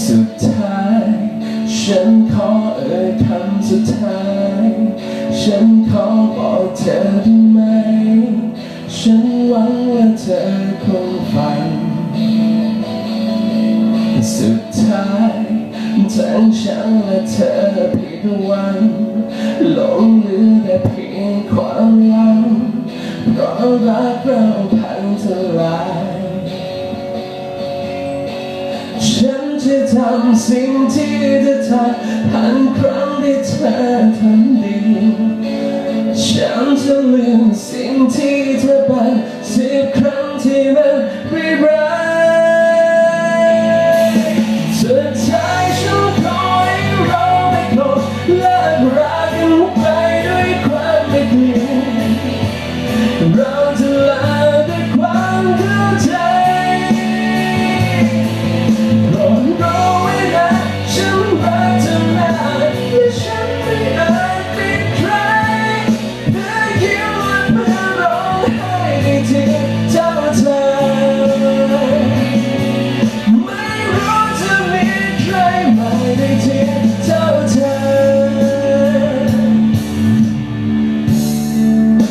สุดท้าย ฉันขอเอ่ยคำสุดท้าย ฉันขอบอกเธอได้ไหม ฉันหวังว่าเธอคงฟัง สุดท้ายทั้งฉันและเธอผิดหวังหลงเหลือแต่เพียงความหลังเพราะรักเราพังทลาย จะทำสิ่งที่เธอทำพันครั้งที่เธอทำดีฉันจะลืมสิ่งที่